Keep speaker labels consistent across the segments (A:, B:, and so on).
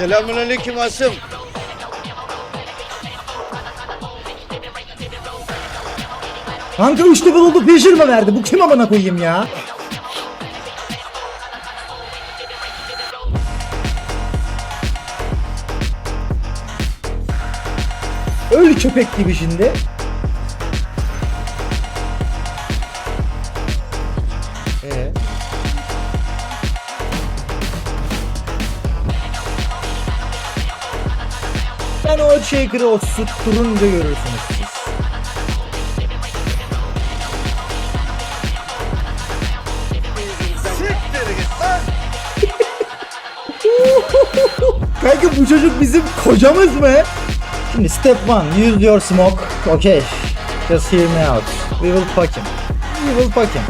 A: Selamünaleyküm Asım.
B: Kanka 3 level oldu mı verdi? Bu kim amına koyayım ya? Öl köpek gibi şimdi. Ben o shaker'ı o tutturunca görürsünüz siz. Kanka bu çocuk bizim kocamız mı? Şimdi step one, use your smoke. Okay. Just hear me out. We will fuck him. We will fuck him.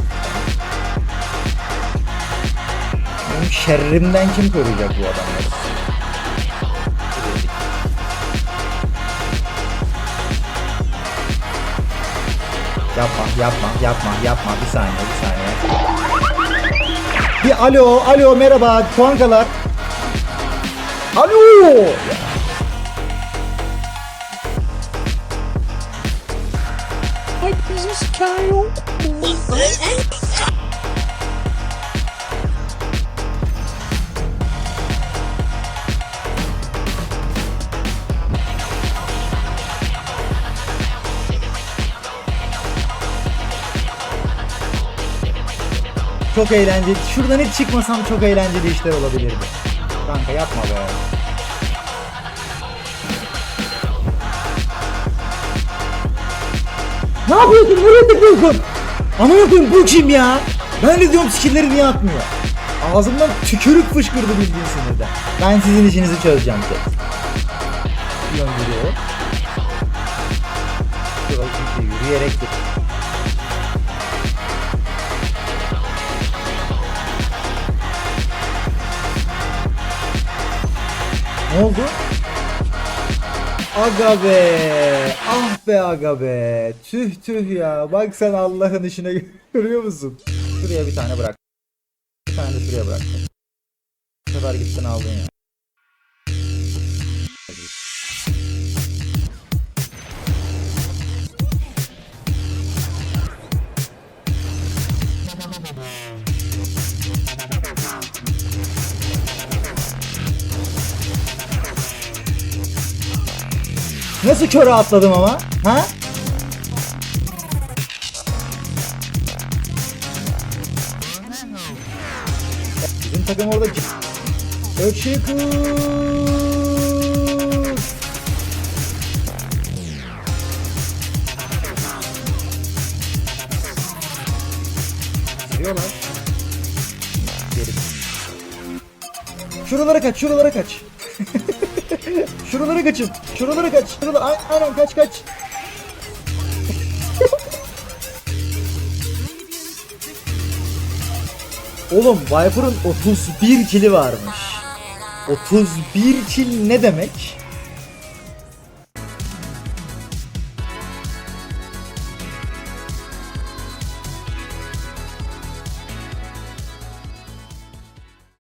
B: Benim şerrimden kim koruyacak bu adamları? Yapma, yapma, yapma, yapma. Bir saniye, bir saniye. Bir alo, alo, merhaba, puankalar. Alo!
C: Ay bizi siker yok.
B: Çok eğlenceli. Şuradan hiç çıkmasam çok eğlenceli işler olabilirdi. Kanka yapma be. Ne yapıyorsun? Nereye tıklıyorsun? Amına koyayım bu kim ya? Ben de diyorum skillleri niye atmıyor? Ağzımdan tükürük fışkırdı bildiğin sinirden. Ben sizin işinizi çözeceğim tek. Yön yürüyor. Şurada yürüyerek git. Ne oldu? Aga be. Ah be aga be. Tüh tüh ya. Bak sen Allah'ın işine görüyor musun? Şuraya bir tane bırak. Bir tane de şuraya bırak. Bu sefer gittin aldın ya. Nasıl köre atladım ama? Ha? Bizim takım orada Ökşekur. Giriyorlar. Geri. Şuralara kaç, şuralara kaç. Şuralara kaçın. Şuralara kaç. Şuralara Ay- aynen kaç kaç. Oğlum Viper'ın 31 kili varmış. 31 kill ne demek?